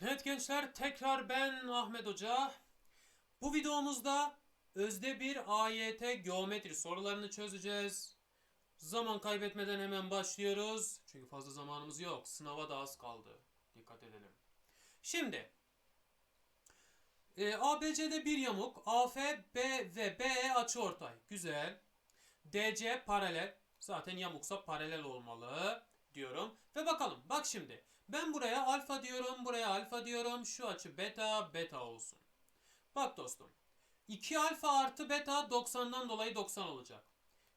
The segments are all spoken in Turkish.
Evet gençler tekrar ben Ahmet Hoca. Bu videomuzda özde bir AYT geometri sorularını çözeceğiz. Zaman kaybetmeden hemen başlıyoruz. Çünkü fazla zamanımız yok. Sınava da az kaldı. Dikkat edelim. Şimdi e, ABC'de bir yamuk. AF, B ve BE açıortay. Güzel. DC paralel. Zaten yamuksa paralel olmalı diyorum. Ve bakalım. Bak şimdi. Ben buraya alfa diyorum. Buraya alfa diyorum. Şu açı beta beta olsun. Bak dostum. 2 alfa artı beta 90'dan dolayı 90 olacak.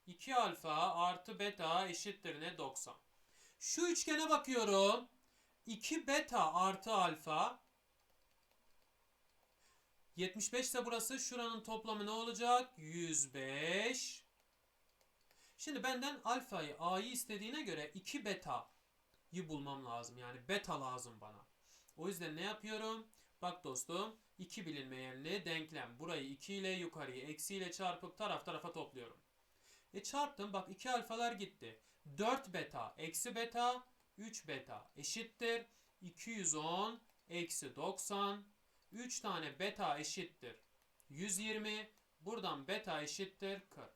2 alfa artı beta eşittir ne 90. Şu üçgene bakıyorum. 2 beta artı alfa 75 ise burası şuranın toplamı ne olacak? 105. Şimdi benden alfayı a'yı istediğine göre 2 beta'yı bulmam lazım. Yani beta lazım bana. O yüzden ne yapıyorum? Bak dostum 2 bilinmeyenli denklem. Burayı 2 ile yukarıyı eksi ile çarpıp taraf tarafa topluyorum. E çarptım bak 2 alfalar gitti. 4 beta eksi beta 3 beta eşittir. 210 eksi 90 3 tane beta eşittir 120. Buradan beta eşittir 40.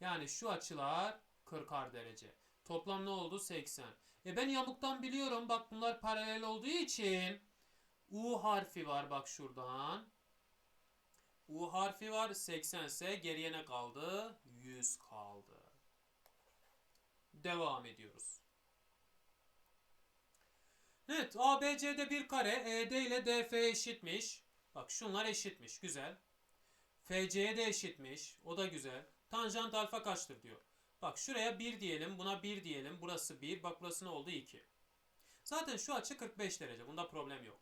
Yani şu açılar 40'ar derece. Toplam ne oldu? 80. E ben yamuktan biliyorum. Bak bunlar paralel olduğu için U harfi var bak şuradan. U harfi var. 80 ise geriye ne kaldı? 100 kaldı. Devam ediyoruz. Evet ABC'de bir kare ED ile DF eşitmiş. Bak şunlar eşitmiş. Güzel. FC'ye de eşitmiş. O da güzel. Tanjant alfa kaçtır diyor. Bak şuraya 1 diyelim. Buna 1 diyelim. Burası 1. Bak burası ne oldu? 2. Zaten şu açı 45 derece. Bunda problem yok.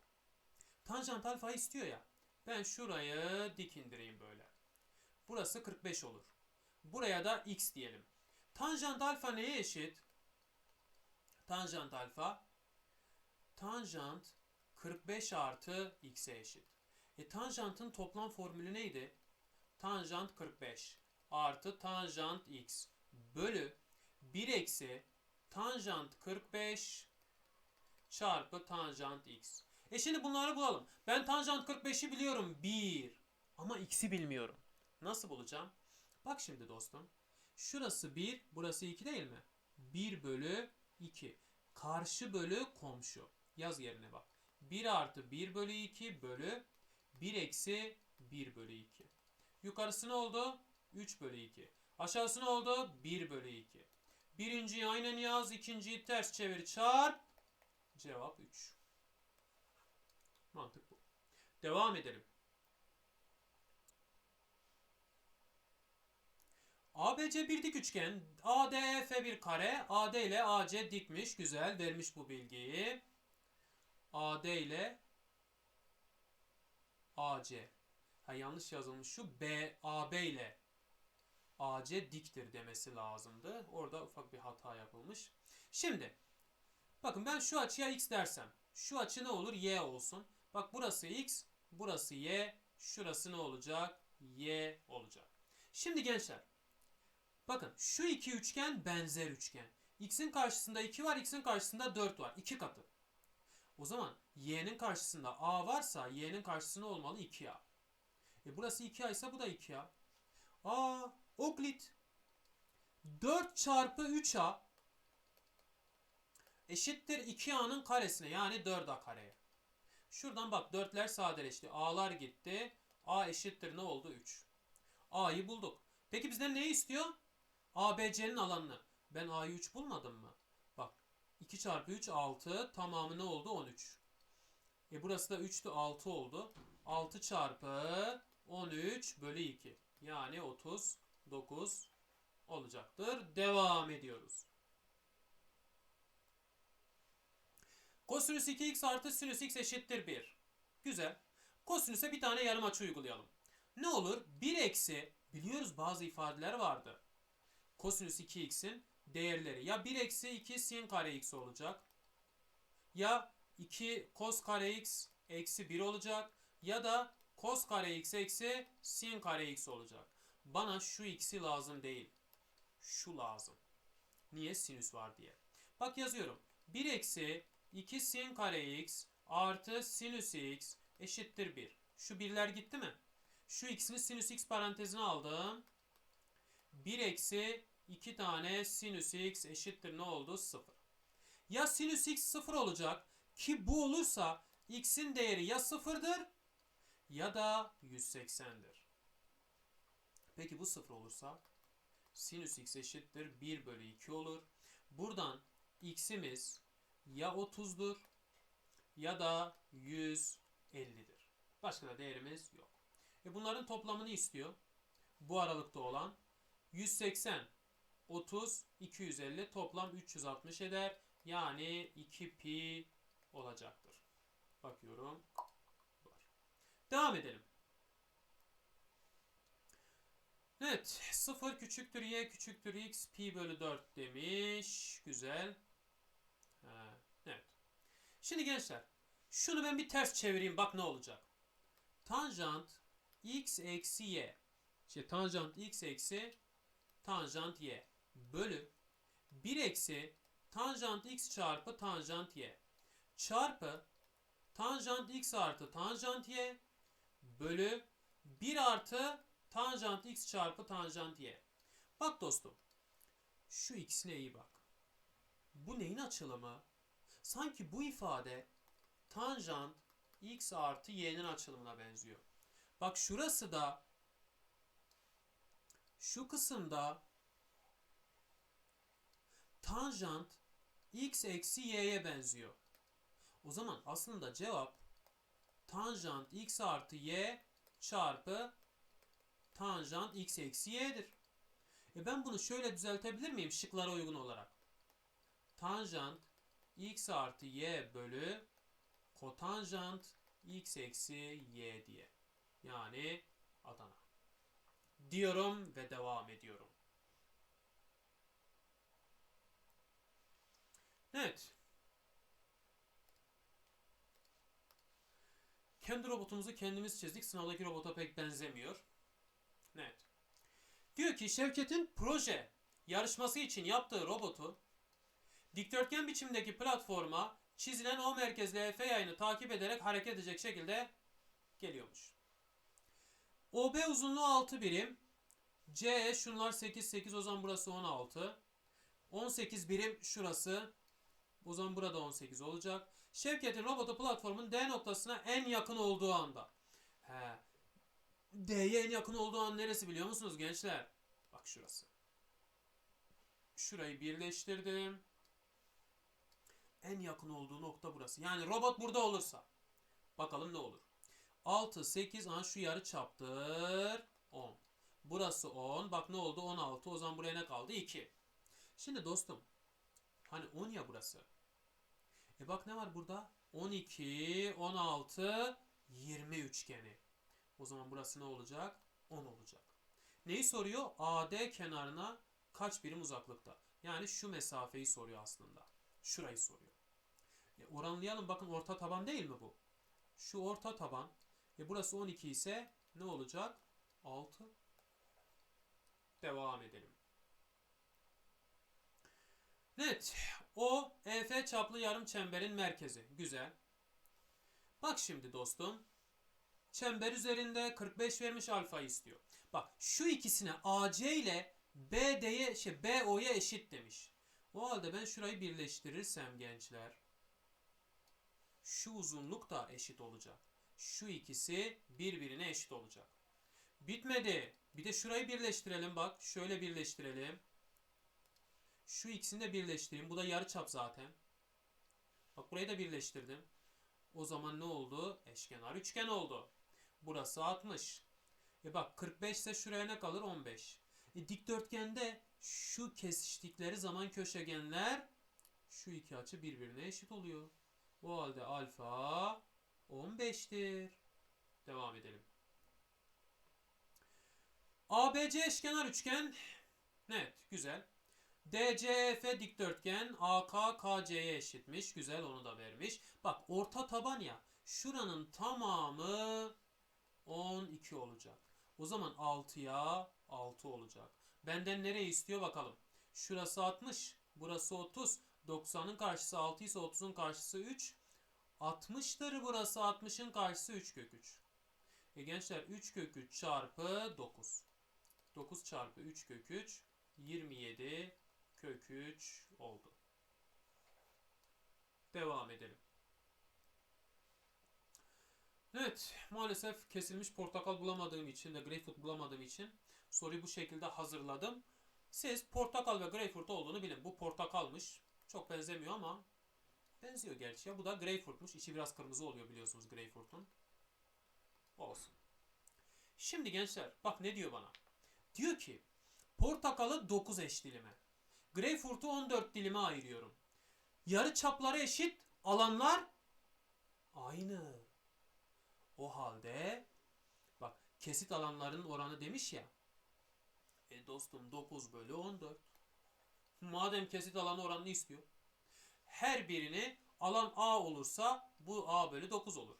Tanjant alfa istiyor ya. Ben şurayı dik indireyim böyle. Burası 45 olur. Buraya da x diyelim. Tanjant alfa neye eşit? Tanjant alfa tanjant 45 artı x'e eşit. E tanjantın toplam formülü neydi? Tanjant 45 artı tanjant x bölü 1 eksi tanjant 45 çarpı tanjant x. E şimdi bunları bulalım. Ben tanjant 45'i biliyorum 1 ama x'i bilmiyorum. Nasıl bulacağım? Bak şimdi dostum. Şurası 1, burası 2 değil mi? 1 bölü 2. Karşı bölü komşu. Yaz yerine bak. 1 artı 1 bölü 2 bölü 1 eksi 1 bölü 2. Yukarısı ne oldu? 3 bölü 2. Aşağısı ne oldu? 1 bölü 2. Birinciyi aynen yaz, ikinciyi ters çevir çarp. Cevap 3. Mantık bu. Devam edelim. ABC bir dik üçgen, ADF bir kare, AD ile AC dikmiş. Güzel vermiş bu bilgiyi. AD ile AC. Ha yanlış yazılmış şu B AB ile AC diktir demesi lazımdı. Orada ufak bir hata yapılmış. Şimdi bakın ben şu açıya x dersem şu açı ne olur? Y olsun. Bak burası x, burası y, şurası ne olacak? Y olacak. Şimdi gençler bakın şu iki üçgen benzer üçgen. X'in karşısında 2 var, X'in karşısında 4 var. 2 katı. O zaman y'nin karşısında a varsa y'nin karşısında olmalı 2a. E burası 2a ise bu da 2a. Aa, Oklit 4 çarpı 3a eşittir 2a'nın karesine yani 4a kareye. Şuradan bak 4'ler sadeleşti. A'lar gitti. A eşittir ne oldu? 3. A'yı bulduk. Peki bizden neyi istiyor? ABC'nin alanını. Ben A'yı 3 bulmadım mı? Bak 2 çarpı 3 6. Tamamı ne oldu? 13. E burası da 3'tü 6 oldu. 6 çarpı 13 bölü 2. Yani 39 olacaktır. Devam ediyoruz. Kosinüs 2x artı sinüs x eşittir 1. Güzel. Kosinüse bir tane yarım açı uygulayalım. Ne olur? 1 eksi, biliyoruz bazı ifadeler vardı. Kosinüs 2x'in değerleri ya 1 eksi 2 sin kare x olacak. Ya 2 kos kare x eksi 1 olacak. Ya da kos kare x eksi sin kare x olacak. Bana şu x'i lazım değil. Şu lazım. Niye? Sinüs var diye. Bak yazıyorum. 1 eksi 2 sin kare x artı sinüs x eşittir 1. Şu birler gitti mi? Şu x'ini sinüs x parantezine aldım. 1 eksi 2 tane sinüs x eşittir ne oldu? 0. Ya sinüs x 0 olacak ki bu olursa x'in değeri ya 0'dır ya da 180'dir. Peki bu 0 olursa sinüs x eşittir 1 bölü 2 olur. Buradan x'imiz ya 30'dur ya da 150'dir. Başka da değerimiz yok. E bunların toplamını istiyor. Bu aralıkta olan 180, 30, 250 toplam 360 eder. Yani 2 pi olacaktır. Bakıyorum. Var. Devam edelim. Evet. 0 küçüktür y küçüktür x pi bölü 4 demiş. Güzel. Evet. Şimdi gençler. Şunu ben bir ters çevireyim. Bak ne olacak. Tanjant x eksi y. İşte tanjant x eksi tanjant y. Bölü 1 eksi tanjant x çarpı tanjant y. Çarpı tanjant x artı tanjant y. Bölü 1 artı tanjant x çarpı tanjant y. Bak dostum. Şu ikisine iyi bak. Bu neyin açılımı? Sanki bu ifade tanjant x artı y'nin açılımına benziyor. Bak şurası da şu kısımda tanjant x eksi y'ye benziyor. O zaman aslında cevap tanjant x artı y çarpı tanjant x eksi y'dir. E ben bunu şöyle düzeltebilir miyim şıklara uygun olarak? Tanjant x artı y bölü kotanjant x eksi y diye. Yani Adana. Diyorum ve devam ediyorum. Evet. Kendi robotumuzu kendimiz çizdik. Sınavdaki robota pek benzemiyor. Evet. Diyor ki Şevket'in proje yarışması için yaptığı robotu dikdörtgen biçimdeki platforma çizilen O merkezli EF yayını takip ederek hareket edecek şekilde geliyormuş. OB uzunluğu 6 birim. C şunlar 8 8 o zaman burası 16. 18 birim şurası. O zaman burada 18 olacak. Şevket'in robotu platformun D noktasına en yakın olduğu anda. He. D'ye en yakın olduğu an neresi biliyor musunuz gençler? Bak şurası. Şurayı birleştirdim. En yakın olduğu nokta burası. Yani robot burada olursa. Bakalım ne olur. 6, 8, an şu yarı çaptır. 10. Burası 10. Bak ne oldu? 16. O zaman buraya ne kaldı? 2. Şimdi dostum. Hani 10 ya burası. E bak ne var burada? 12, 16, 20 üçgeni. O zaman burası ne olacak? 10 olacak. Neyi soruyor? AD kenarına kaç birim uzaklıkta? Yani şu mesafeyi soruyor aslında. Şurayı soruyor. E oranlayalım. Bakın orta taban değil mi bu? Şu orta taban. E burası 12 ise ne olacak? 6. Devam edelim. Evet. O EF çaplı yarım çemberin merkezi. Güzel. Bak şimdi dostum. Çember üzerinde 45 vermiş alfa istiyor. Bak şu ikisine AC ile BD'ye şey BO'ya eşit demiş. O halde ben şurayı birleştirirsem gençler şu uzunluk da eşit olacak. Şu ikisi birbirine eşit olacak. Bitmedi. Bir de şurayı birleştirelim bak. Şöyle birleştirelim. Şu ikisini de birleştireyim. Bu da yarıçap zaten. Bak burayı da birleştirdim. O zaman ne oldu? Eşkenar üçgen oldu. Burası 60. E bak 45 ise şuraya ne kalır? 15. E dikdörtgende şu kesiştikleri zaman köşegenler şu iki açı birbirine eşit oluyor. O halde alfa 15'tir. Devam edelim. ABC eşkenar üçgen. Evet, güzel. DCF dikdörtgen AK KC'ye eşitmiş. Güzel onu da vermiş. Bak orta taban ya. Şuranın tamamı 12 olacak. O zaman 6'ya 6 olacak. Benden nereye istiyor bakalım. Şurası 60. Burası 30. 90'ın karşısı 6 ise 30'un karşısı 3. 60'tır burası 60'ın karşısı 3 kök 3. E gençler 3 kök 3 çarpı 9. 9 çarpı 3 kök 3 27 kök 3 oldu. Devam edelim. Evet, maalesef kesilmiş portakal bulamadığım için de greyfurt bulamadığım için soruyu bu şekilde hazırladım. Siz portakal ve greyfurt olduğunu bilin. Bu portakalmış. Çok benzemiyor ama benziyor gerçi ya. Bu da greyfurtmuş. İçi biraz kırmızı oluyor biliyorsunuz greyfurtun. Olsun. Şimdi gençler bak ne diyor bana. Diyor ki portakalı 9 eş dilime. Greyfurt'u 14 dilime ayırıyorum. Yarı çapları eşit, alanlar aynı. O halde bak kesit alanların oranı demiş ya. E dostum 9 bölü 14. Madem kesit alan oranını istiyor. Her birini alan A olursa bu A bölü 9 olur.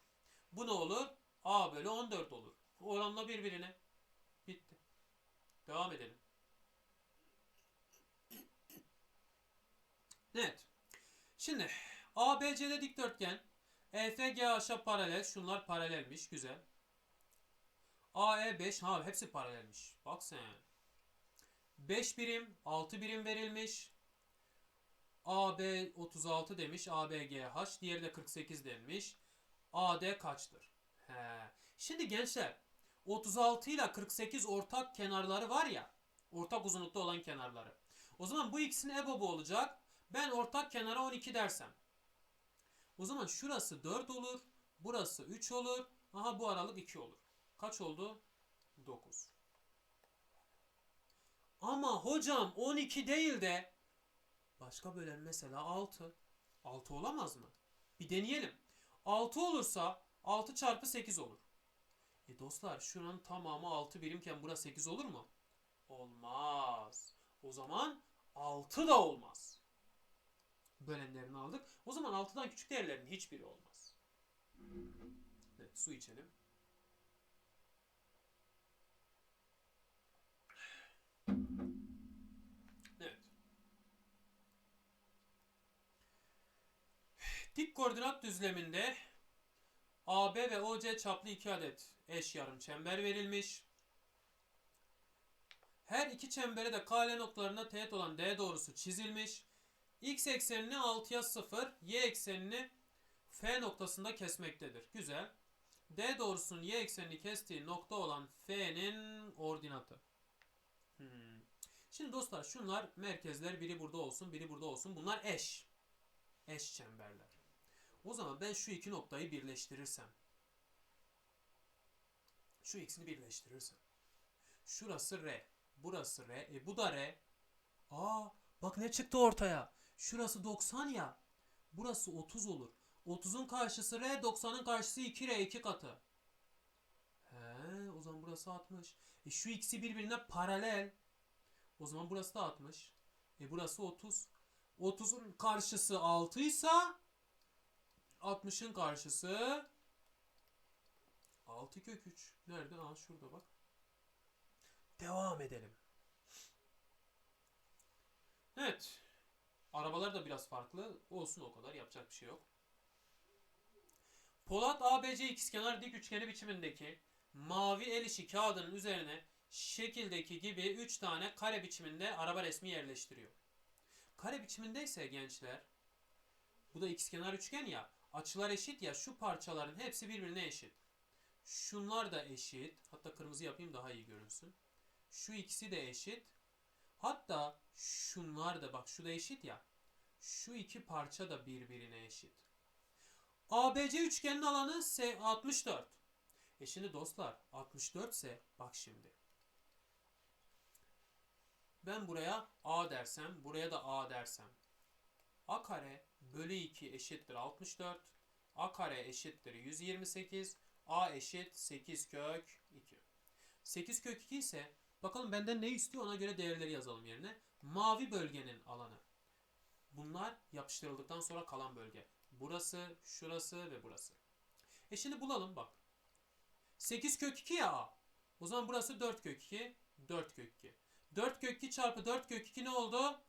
Bu ne olur? A bölü 14 olur. Oranla birbirine. Bitti. Devam edelim. Evet. Şimdi ABC'de dikdörtgen. EFGH'a paralel. Şunlar paralelmiş. Güzel. AE 5. Ha hepsi paralelmiş. Bak sen. 5 birim, 6 birim verilmiş. AB 36 demiş. ABGH. Diğeri de 48 demiş. AD kaçtır? He. Şimdi gençler 36 ile 48 ortak kenarları var ya. Ortak uzunlukta olan kenarları. O zaman bu ikisinin EBOB'u olacak. Ben ortak kenara 12 dersem. O zaman şurası 4 olur. Burası 3 olur. Aha bu aralık 2 olur. Kaç oldu? 9. Ama hocam 12 değil de başka bölen mesela 6. 6 olamaz mı? Bir deneyelim. 6 olursa 6 çarpı 8 olur. E dostlar şuranın tamamı 6 birimken burası 8 olur mu? Olmaz. O zaman 6 da olmaz. Bölenlerini aldık. O zaman 6'dan küçük değerlerin hiçbiri olmaz. Evet su içelim. Evet. Dik koordinat düzleminde AB ve OC çaplı iki adet eş yarım çember verilmiş. Her iki çembere de KL noktalarında teğet olan D doğrusu çizilmiş. X eksenini 6'ya 0, Y eksenini F noktasında kesmektedir. Güzel. D doğrusunun Y eksenini kestiği nokta olan F'nin ordinatı. Hmm. Şimdi dostlar şunlar merkezler biri burada olsun biri burada olsun. Bunlar eş. Eş çemberler. O zaman ben şu iki noktayı birleştirirsem. Şu ikisini birleştirirsem. Şurası R. Burası R. E bu da R. Aa bak ne çıktı ortaya. Şurası 90 ya. Burası 30 olur. 30'un karşısı R, 90'ın karşısı 2R, 2 katı. He, o zaman burası 60. E şu ikisi birbirine paralel. O zaman burası da 60. E burası 30. 30'un karşısı 6 ise 60'ın karşısı 6 kök 3. Nerede? Aa şurada bak. Devam edelim. Evet. Arabalar da biraz farklı. Olsun o kadar. Yapacak bir şey yok. Polat ABC ikizkenar dik üçgeni biçimindeki mavi el işi kağıdının üzerine şekildeki gibi 3 tane kare biçiminde araba resmi yerleştiriyor. Kare biçimindeyse gençler bu da ikizkenar üçgen ya açılar eşit ya şu parçaların hepsi birbirine eşit. Şunlar da eşit. Hatta kırmızı yapayım daha iyi görünsün. Şu ikisi de eşit. Hatta şunlar da bak şu da eşit ya. Şu iki parça da birbirine eşit. ABC üçgenin alanı S 64. E şimdi dostlar 64 ise bak şimdi. Ben buraya A dersem, buraya da A dersem. A kare bölü 2 eşittir 64. A kare eşittir 128. A eşit 8 kök 2. 8 kök 2 ise bakalım benden ne istiyor ona göre değerleri yazalım yerine. Mavi bölgenin alanı. Bunlar yapıştırıldıktan sonra kalan bölge. Burası, şurası ve burası. E şimdi bulalım bak. 8 kök 2 ya A. O zaman burası 4 kök 2. 4 kök 2. 4 kök 2 çarpı 4 kök 2 ne oldu?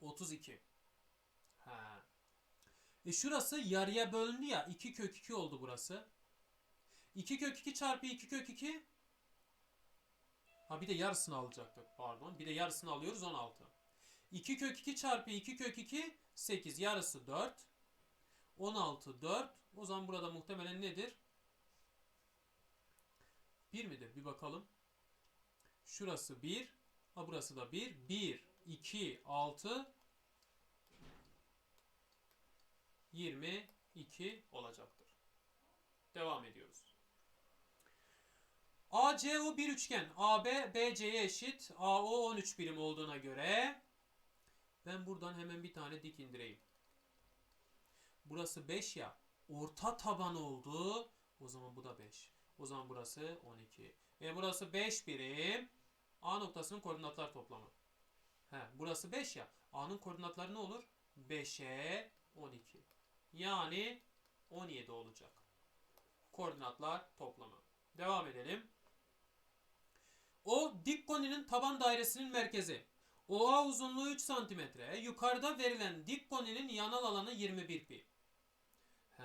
32. Ha. E şurası yarıya bölündü ya. 2 kök 2 oldu burası. 2 kök 2 çarpı 2 kök 2. Ha bir de yarısını alacaktık pardon. Bir de yarısını alıyoruz 16. 2 kök 2 çarpı 2 kök 2 8 yarısı 4. 16 4. O zaman burada muhtemelen nedir? 1 midir? Bir bakalım. Şurası 1. Ha burası da 1. 1, 2, 6, 22 olacaktır. Devam ediyoruz. ACO bir üçgen. AB BC'ye eşit. AO 13 birim olduğuna göre ben buradan hemen bir tane dik indireyim. Burası 5 ya. Orta taban oldu. O zaman bu da 5. O zaman burası 12. Ve burası 5 birim. A noktasının koordinatlar toplamı. He, burası 5 ya. A'nın koordinatları ne olur? 5'e 12. Yani 17 olacak. Koordinatlar toplamı. Devam edelim. O dik koninin taban dairesinin merkezi. OA uzunluğu 3 cm. Yukarıda verilen dik koninin yanal alanı 21 pi. He,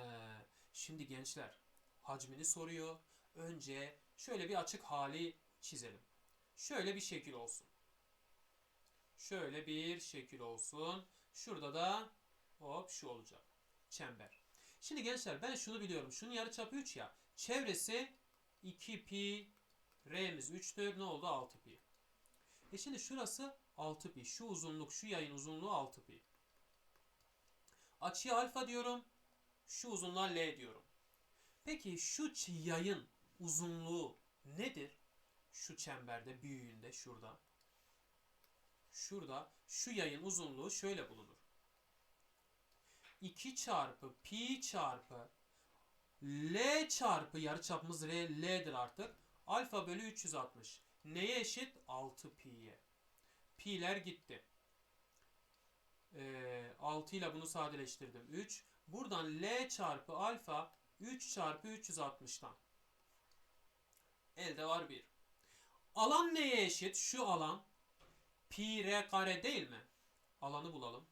şimdi gençler hacmini soruyor. Önce şöyle bir açık hali çizelim. Şöyle bir şekil olsun. Şöyle bir şekil olsun. Şurada da hop şu olacak. Çember. Şimdi gençler ben şunu biliyorum. Şunun yarıçapı 3 ya. Çevresi 2 pi. R'miz 3'tür. Ne oldu? 6 pi. E şimdi şurası 6 pi. Şu uzunluk, şu yayın uzunluğu 6 pi. Açıya alfa diyorum. Şu uzunluğa L diyorum. Peki şu yayın uzunluğu nedir? Şu çemberde büyüğünde şurada. Şurada şu yayın uzunluğu şöyle bulunur. 2 çarpı pi çarpı L çarpı yarıçapımız R, L'dir artık. Alfa bölü 360. Neye eşit? 6 pi'ye. Pi'ler gitti. Ee, 6 ile bunu sadeleştirdim. 3. Buradan L çarpı alfa 3 çarpı 360'tan. Elde var 1. Alan neye eşit? Şu alan pi r kare değil mi? Alanı bulalım.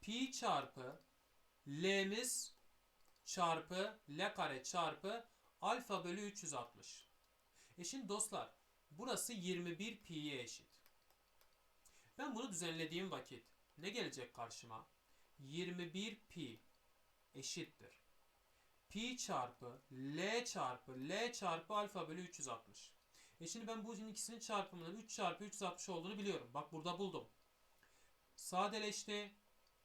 Pi çarpı l'miz çarpı l kare çarpı alfa bölü 360. E şimdi dostlar burası 21 pi'ye eşit. Ben bunu düzenlediğim vakit ne gelecek karşıma? 21 pi eşittir. Pi çarpı L çarpı L çarpı alfa bölü 360. E şimdi ben bu ikisinin çarpımının 3 çarpı 360 olduğunu biliyorum. Bak burada buldum. Sadeleşti.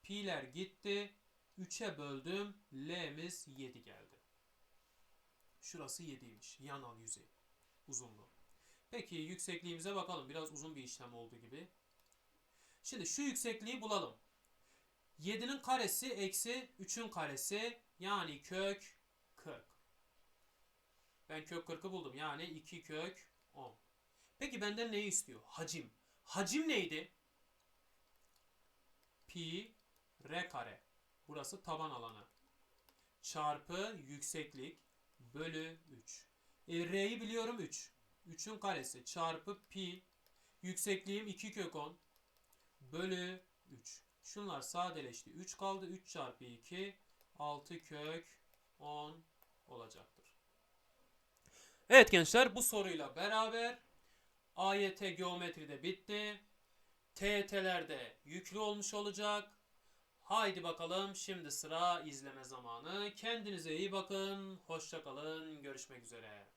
Pi'ler gitti. 3'e böldüm. L'miz 7 geldi. Şurası 7'ymiş. Yanal yüzey. Uzunluğu. Peki yüksekliğimize bakalım. Biraz uzun bir işlem oldu gibi. Şimdi şu yüksekliği bulalım. 7'nin karesi eksi 3'ün karesi yani kök 40. Ben kök 40'ı buldum. Yani 2 kök 10. Peki benden neyi istiyor? Hacim. Hacim neydi? Pi r kare. Burası taban alanı. Çarpı yükseklik bölü 3. E, R'yi biliyorum 3. 3'ün karesi çarpı pi. Yüksekliğim 2 kök 10 bölü 3. Şunlar sadeleşti. 3 kaldı. 3 çarpı 2 6 kök 10 olacaktır. Evet gençler bu soruyla beraber AYT geometri de bitti. TYT'ler de yüklü olmuş olacak. Haydi bakalım şimdi sıra izleme zamanı. Kendinize iyi bakın. Hoşça kalın. Görüşmek üzere.